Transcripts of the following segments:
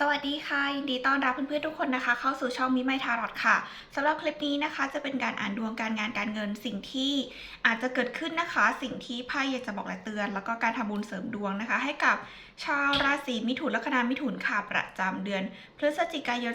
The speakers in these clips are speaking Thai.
สวัสดีค่ะ ยินดีต้อนรับเพื่อนๆทุกคนนะคะ เข้าสู่ช่องมิไมทารอตค่ะสำหรับคลิปนี้นะคะ จะเป็นการอ่านดวงการงานการเงินสิ่งที่อาจจะเกิดขึ้นนะคะ สิ่งที่ไพ่อยากจะบอกและเตือน แล้วก็การทำบุญเสริมดวงนะคะ ให้กับชาวราศีมิถุนลัคนามิถุนค่ะประจำเดือน พฤศจิกายน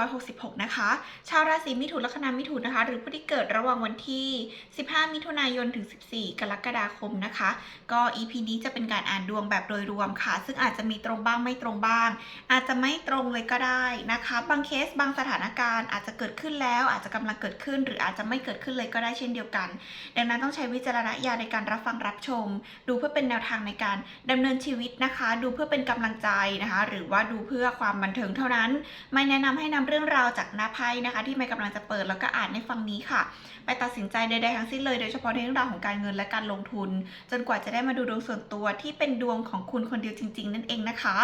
2566 นะคะ ชาวราศีมิถุนลัคนามิถุนนะคะ หรือผู้ที่เกิดระหว่างวันที่ 15 มิถุนายนถึง 14 กรกฎาคมนะคะ ก็ EP นี้จะเป็นการอ่านดวงแบบโดยรวมค่ะ ซึ่งอาจจะมีตรงบ้างไม่ตรงบ้างอาจจะไม่ตรงเลยก็ได้นะคะ บางเคสบางสถานการณ์อาจจะเกิดขึ้นแล้ว อาจจะกำลังเกิดขึ้น หรืออาจจะไม่เกิดขึ้นเลยก็ได้เช่นเดียวกัน ดังนั้นต้องใช้วิจารณญาณในการรับฟังรับชม ดูเพื่อเป็นแนวทางในการดำเนินชีวิตนะคะ ดูเพื่อเป็นกำลังใจนะคะ หรือว่าดูเพื่อความบันเทิงเท่านั้น ไม่แนะนำให้นำเรื่องราวจากหน้าไพ่นะคะ ที่ไม่กำลังจะเปิดแล้วก็อ่านในฟังนี้ค่ะ ไปตัดสินใจใดๆทั้งสิ้นเลยโดยเฉพาะในเรื่องราวของการเงินและการลงทุน จนกว่าจะได้มาดูดวงส่วนตัวที่เป็นดวงของคุณคนเดียวจริง ๆ นั่นเองนะคะ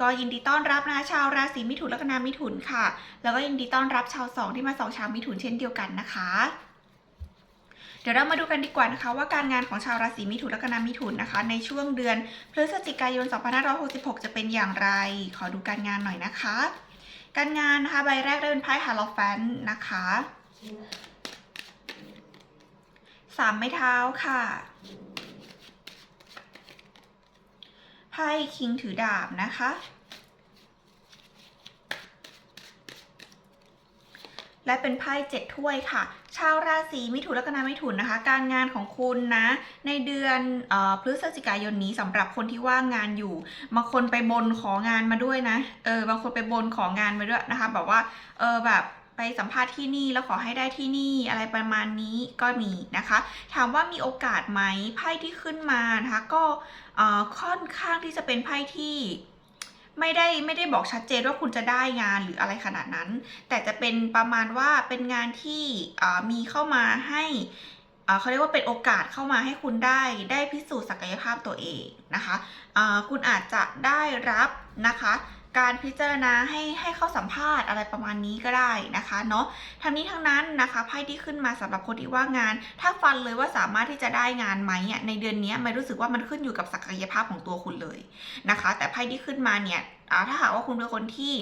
ก็ยินดีต้อนรับนะคะชาวราศีมิถุนและคนามิถุนค่ะ แล้วก็ยินดีต้อนรับชาวสองที่มาสองชาวมิถุนเช่นเดียวกันนะคะ เดี๋ยวเรามาดูกันดีกว่านะคะ ว่าการงานของชาวราศีมิถุนและคนามิถุนนะคะ ในช่วงเดือนพฤศจิกายน 2566 จะเป็นอย่างไร ขอดูการงานหน่อยนะคะ การงานนะคะใบแรกได้เป็นไพ่ฮาร์ลแฟนนะคะสามไม้เท้าค่ะไพ่คิงถือดาบนะคะ และเป็นไพ่เจ็ดถ้วยค่ะ ชาวราศีมิถุนและกนามิถุนนะคะ การงานของคุณนะ ในเดือนออพฤศจิกายนนี้สำหรับคนที่ว่างงานอยู่บางคนไปบนของานมาด้วยนะเออบางคนไปบนของานมาด้วยนะคะแบบว่าเออแบบไปสัมภาษณ์ที่นี่แล้วขอให้ได้ที่นี่อะไรประมาณนี้ก็มีนะคะ ถามว่ามีโอกาสไหมไพ่ที่ขึ้นมานะคะก็ค่อนข้างที่จะเป็นไพ่ที่ ไม่ได้ไม่ได้บอกชัดเจนว่าคุณจะได้งานหรืออะไรขนาดนั้น แต่จะเป็นประมาณว่าเป็นงานที่มีเข้ามาให้เขาเรียกว่าเป็นโอกาสเข้ามาให้คุณได้ได้พิสูจน์ศักยภาพตัวเองนะคะะคุณอาจจะได้รับนะคะ การพิจารณาให้ให้เข้าสัมภาษณ์อะไรประมาณนี้ก็ได้นะคะเนาะทั้งนี้ทั้งนั้นนะคะไพ่ที่ขึ้นมาสำหรับคนที่ว่างงาน ถ้าฟันเลยว่าสามารถที่จะได้งานไหมอะในเดือนนี้ไม่รู้สึกว่ามันขึ้นอยู่กับศักยภาพของตัวคุณเลยนะคะ แต่ไพ่ที่ขึ้นมาเนี่ยถ้าหากว่าคุณเป็นคนที่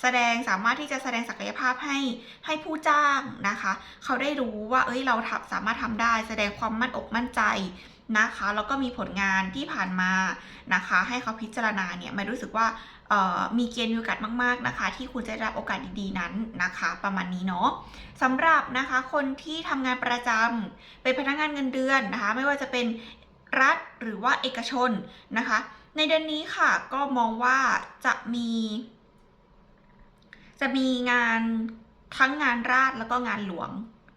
แสดงสามารถที่จะแสดงศักยภาพให้ให้ผู้จ้างนะคะ เขาได้รู้ว่าเอ้ยเราสามารถทำได้ แสดงความมั่นอกมั่นใจ นะคะแล้วก็มีผลงานที่ผ่านมานะคะ ให้เขาพิจารณาเนี่ยไม่รู้สึกว่ามีเกณฑ์มีโอกาสมาก ๆนะคะ ที่คุณจะได้รับโอกาสดีๆนั้นนะคะ ประมาณนี้เนาะสำหรับนะคะคนที่ทำงานประจำเป็นพนักงานเงินเดือนนะคะ ไม่ว่าจะเป็นรัฐหรือว่าเอกชนนะคะ ในเดือนนี้ค่ะก็มองว่าจะมี จะมีงานทั้งงานราชแล้วก็งานหลวง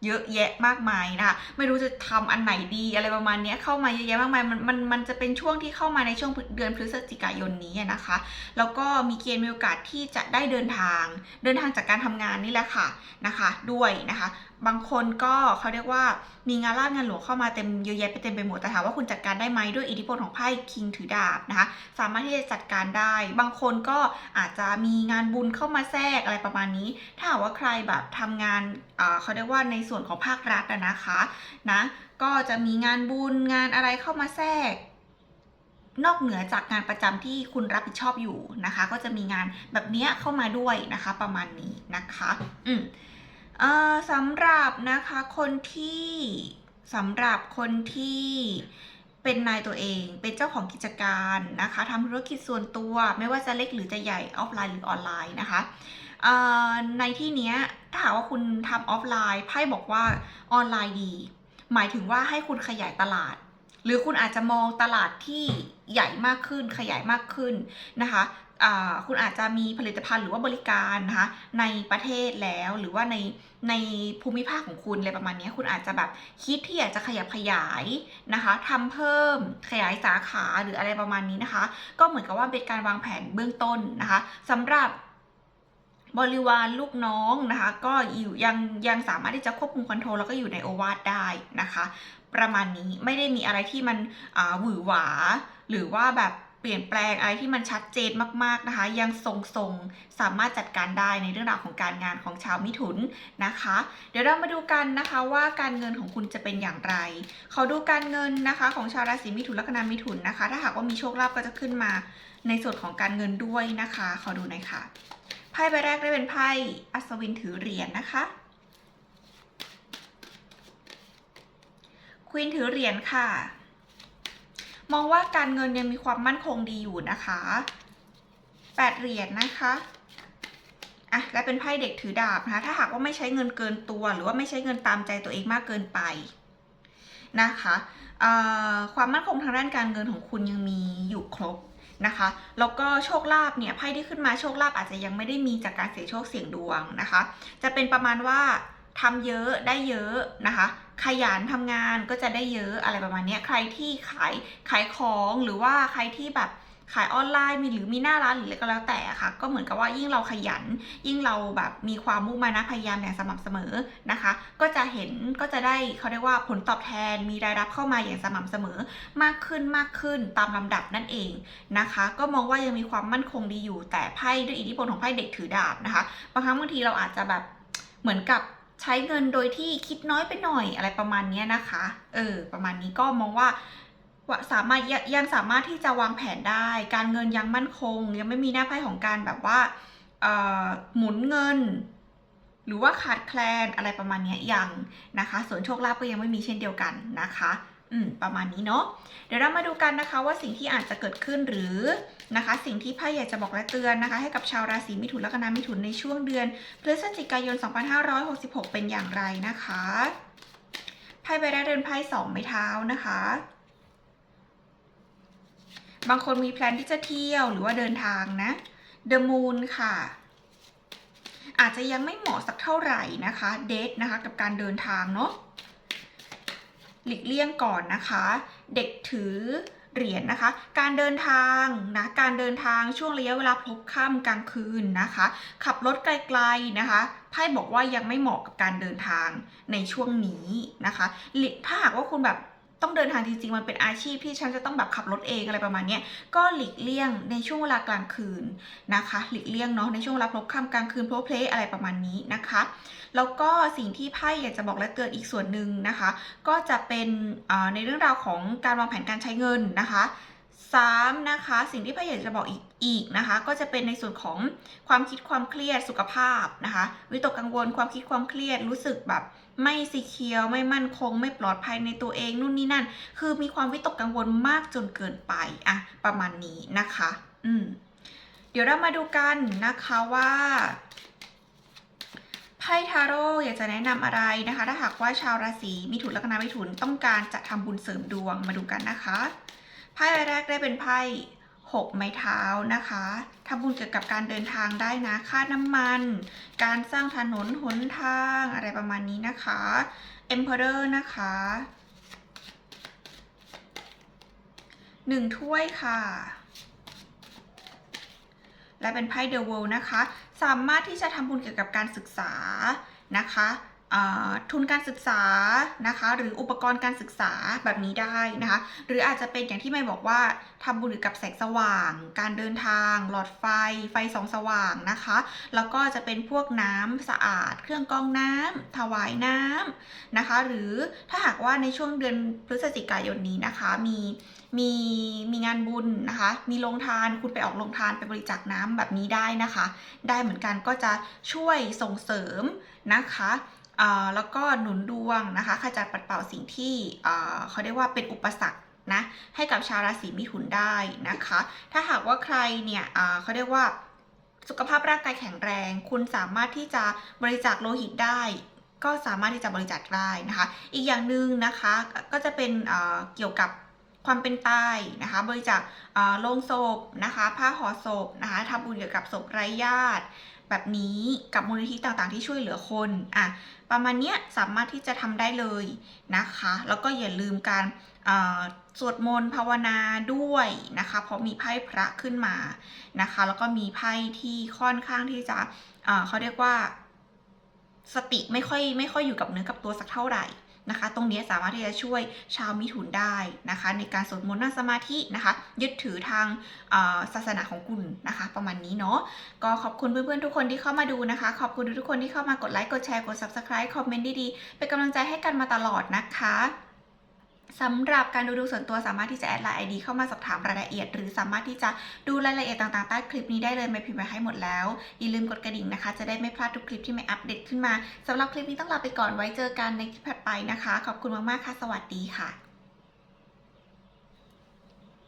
เยอะแยะมากมายนะคะไม่รู้จะทำอันไหนดีอะไรประมาณนี้เข้ามาเยอะแยะมากมายมันมันมันจะเป็นช่วงที่เข้ามาในช่วงเดือนพฤศจิกายนนี้นะคะ แล้วก็มีเกณฑ์มีโอกาสที่จะได้เดินทาง เดินทางจากการทำงานนี่แหละค่ะนะคะ ด้วยนะคะ บางคนก็เขาเรียกว่ามีงานราชงานหลวงเข้ามาเต็มเยอะแยะไปเต็มไปหมดแต่ถามว่าคุณจัดการได้ไหมด้วยอิทธิพลของไพ่คิงถือดาบนะคะสามารถที่จะจัดการได้ บางคนก็อาจจะมีงานบุญเข้ามาแทรกอะไรประมาณนี้ ถ้าหากว่าใครแบบทำงานเขาเรียกว่าในส่วนของภาครัฐนะคะนะก็จะมีงานบุญงานอะไรเข้ามาแทรกนอกเหนือจากงานประจำที่คุณรับผิดชอบอยู่นะคะ ก็จะมีงานแบบเนี้ยเข้ามาด้วยนะคะ ประมาณนี้นะคะ อืม สำหรับนะคะคนที่สำหรับคนที่เป็นนายตัวเอง เป็นเจ้าของกิจการนะคะทำธุรกิจส่วนตัวไม่ว่าจะเล็กหรือจะใหญ่ออฟไลน์หรือออนไลน์นะคะในที่นี้ถ้าหากว่าคุณทำออฟไลน์ไพ่บอกว่าออนไลน์ดี หมายถึงว่าให้คุณขยายตลาด หรือคุณอาจจะมองตลาดที่ใหญ่มากขึ้นขยายมากขึ้นนะคะ คุณอาจจะมีผลิตภัณฑ์หรือว่าบริการนะคะในประเทศแล้วหรือว่าในในภูมิภาคของคุณอะไรประมาณนี้คุณอาจจะแบบคิดที่อยากจะขยับขยายนะคะทำเพิ่มขยายสาขาหรืออะไรประมาณนี้นะคะ ก็เหมือนกับว่าเป็นการวางแผนเบื้องต้นนะคะสำหรับบริวารลูกน้องนะคะ ก็อยู่ยังยังสามารถที่จะควบคุมคอนโทรลแล้วก็อยู่ในโอวาทได้นะคะ ประมาณนี้ไม่ได้มีอะไรที่มันหวือหวา หรือว่าแบบ เปลี่ยนแปลงอะไรที่มันชัดเจนมากๆนะคะ ยังทรงๆ สามารถจัดการได้ในเรื่องราวของการงานของชาวมิถุนนะคะ เดี๋ยวเรามาดูกันนะคะว่าการเงินของคุณจะเป็นอย่างไร ขอดูการเงินนะคะ ของชาวราศีมิถุนลัคนามิถุนนะคะ ถ้าหากว่ามีโชคลาภก็จะขึ้นมาในส่วนของการเงินด้วยนะคะ ขอดูหน่อยค่ะไพ่ใบแรกได้เป็นไพ่อัศวินถือเหรียญนะคะควีนถือเหรียญค่ะ มองว่าการเงินยังมีความมั่นคงดีอยู่นะคะแปดเหรียญนะคะอะและเป็นไพ่เด็กถือดาบนะคะถ้าหากว่าไม่ใช้เงินเกินตัว หรือว่าไม่ใช้เงินตามใจตัวเองมากเกินไปนะคะความมั่นคงทางด้านการเงินของคุณยังมีอยู่ครบนะคะ แล้วก็โชคลาภเนี่ยไพ่ที่ขึ้นมาโชคลาภอาจจะยังไม่ได้มีจากการเสี่ยงโชคเสี่ยงดวงนะคะ จะเป็นประมาณว่า ทำเยอะได้เยอะนะคะ ขยันทำงานก็จะได้เยอะอะไรประมาณนี้ใครที่ขายขายของหรือว่าใครที่แบบขายออนไลน์มีหรือมีหน้าร้านหรืออะไรก็แล้วแต่ค่ะ ก็เหมือนกับว่ายิ่งเราขยัน ยิ่งเราแบบมีความมุ่งมั่นะพยายามอย่างสม่ำเสมอนะคะ ก็จะเห็นก็จะได้เขาเรียกว่าผลตอบแทนมีรายรับเข้ามาอย่างสม่ำเสมอ มากขึ้นมากขึ้นตามลำดับนั่นเองนะคะ ก็มองว่ายังมีความมั่นคงดีอยู่แต่ไพ่ด้วยอิทธิพลของไพ่เด็กถือดาบนะคะบางครั้งบางทีเราอาจจะแบบเหมือนกับ ใช้เงินโดยที่คิดน้อยไปหน่อยอะไรประมาณนี้นะคะ เออ ประมาณนี้ก็มองว่าสามารถยังสามารถที่จะวางแผนได้ การเงินยังมั่นคง ยังไม่มีหน้าไพ่ของการแบบว่าหมุนเงิน หรือว่าขาดแคลนอะไรประมาณนี้ยังนะคะ ส่วนโชคลาภก็ยังไม่มีเช่นเดียวกันนะคะ อืมประมาณนี้เนาะเดี๋ยวเรามาดูกันนะคะว่าสิ่งที่อาจจะเกิดขึ้นหรือนะคะ สิ่งที่ไพ่อยากจะบอกและเตือนนะคะ ให้กับชาวราศีมิถุนและคณะมิถุนในช่วงเดือนพฤศจิกายน 2566 เป็นอย่างไรนะคะไพ่ใบแรกเดินไพ่สองไม้เท้านะคะ บางคนมีแพลนที่จะเที่ยวหรือว่าเดินทางนะ The Moon ค่ะอาจจะยังไม่เหมาะสักเท่าไหร่นะคะ เดทนะคะกับการเดินทางเนาะ หลีกเลี่ยงก่อนนะคะ เด็กถือเหรียญนะคะ การเดินทางนะ การเดินทางช่วงระยะเวลาพบค่ำกลางคืนนะคะ ขับรถไกลๆนะคะ ไพ่บอกว่ายังไม่เหมาะกับการเดินทางในช่วงนี้นะคะถ้าหากว่าคุณแบบ ต้องเดินทางจริงๆ มันเป็นอาชีพที่ฉันจะต้องแบบขับรถเองอะไรประมาณนี้ก็หลีกเลี่ยงในช่วงเวลากลางคืนนะคะ หลีกเลี่ยงเนาะในช่วงเวลาพลบค่ำกลางคืนโพลเพลอะไรประมาณนี้นะคะ แล้วก็สิ่งที่ไพ่อยากจะบอกและเตือนอีกส่วนหนึ่งนะคะ ก็จะเป็นในเรื่องราวของการวางแผนการใช้เงินนะคะ3นะคะสิ่งที่พ่ออยากจะบอกอีกอีกนะคะ ก็จะเป็นในส่วนของความคิดความเครียดสุขภาพนะคะ วิตกกังวลความคิดความเครียดรู้สึกแบบ ไม่สีเคียวไม่มั่นคง ไม่ปลอดภัยในตัวเองนู่นนี่นั่น คือมีความวิตกกังวลมากจนเกินไปอะประมาณนี้นะคะ อืมเดี๋ยวเรามาดูกันนะคะว่าไพ่ทาโร่อยากจะแนะนำอะไรนะคะ ถ้าหากว่าชาวราศีมิถุนลัคนามิถุนต้องการจะทำบุญเสริมดวงมาดูกันนะคะไพ่แรกได้เป็นไพ่ หกไม้เท้านะคะทำบุญเกี่ยวกับการเดินทางได้นะ ค่าน้ำมัน การสร้างถนนหนทางอะไรประมาณนี้นะคะ Emperor นะคะหนึ่งถ้วยค่ะ และเป็นไพ่ The World นะคะ สามารถที่จะทำบุญเกี่ยวกับการศึกษานะคะ ทุนการศึกษานะคะ หรืออุปกรณ์การศึกษาแบบนี้ได้นะคะ หรืออาจจะเป็นอย่างที่ไม่บอกว่าทำบุญกับแสงสว่าง การเดินทาง หลอดไฟ ไฟสองสว่างนะคะ แล้วก็จะเป็นพวกน้ำสะอาด เครื่องกรองน้ำถวายน้ำนะคะ หรือถ้าหากว่าในช่วงเดือนพฤศจิกายนนี้นะคะ มีมีมีงานบุญนะคะ มีโรงทานคุณไปออกโรงทานไปบริจาคน้ำแบบนี้ได้นะคะ ได้เหมือนกันก็จะช่วยส่งเสริมนะคะ แล้วก็หนุนดวงนะคะขจัดปัดเป่าสิ่งที่เขาเรียกว่าเป็นอุปสรรคนะให้กับชาวราศีมิถุนได้นะคะ ถ้าหากว่าใครเนี่ยเขาเรียกว่าสุขภาพร่างกายแข็งแรง คุณสามารถที่จะบริจาคโลหิตได้ ก็สามารถที่จะบริจาคได้นะคะ อีกอย่างหนึ่งนะคะก็จะเป็นเกี่ยวกับ ความเป็นตายนะคะ บริจาคโลงศพนะคะ ผ้าห่อศพนะคะทำบุญเกี่ยวกับศพไร้ญาติ แบบนี้กับมูลนิธิต่างๆ ที่ช่วยเหลือคนอะประมาณเนี้ยสามารถที่จะทำได้เลยนะคะ แล้วก็อย่าลืมการสวดมนต์ภาวนาด้วยนะคะ เพราะมีไพ่พระขึ้นมานะคะ แล้วก็มีไพ่ที่ค่อนข้างที่จะเขาเรียกว่าสติไม่ค่อยไม่ค่อยอยู่กับเนื้อกับตัวสักเท่าไหร่ นะคะ ตรงนี้สามารถที่จะช่วยชาวมิถุนได้นะคะ ในการสวดมนต์นั่งสมาธินะคะ ยึดถือทางศาสนาของคุณนะคะ ประมาณนี้เนาะก็ขอบคุณเพื่อนๆทุกคนที่เข้ามาดูนะคะ ขอบคุณทุกคนที่เข้ามากดไลค์กดแชร์กด subscribe คอมเมนต์ดีๆเป็นกำลังใจให้กันมาตลอดนะคะ สำหรับการดูดูส่วนตัวสามารถที่จะแอดไลน์ไอดีเข้ามาสอบถามรายละเอียด หรือสามารถที่จะดูรายละเอียดต่างๆใต้คลิปนี้ได้เลยไม่พิมพ์ไว้ให้หมดแล้ว อย่าลืมกดกระดิ่งนะคะ จะได้ไม่พลาดทุกคลิปที่ไม่อัปเดตขึ้นมาสำหรับคลิปนี้ต้องลาไปก่อนไว้เจอกันในคลิปถัดไปนะคะ ขอบคุณมากๆค่ะ สวัสดีค่ะ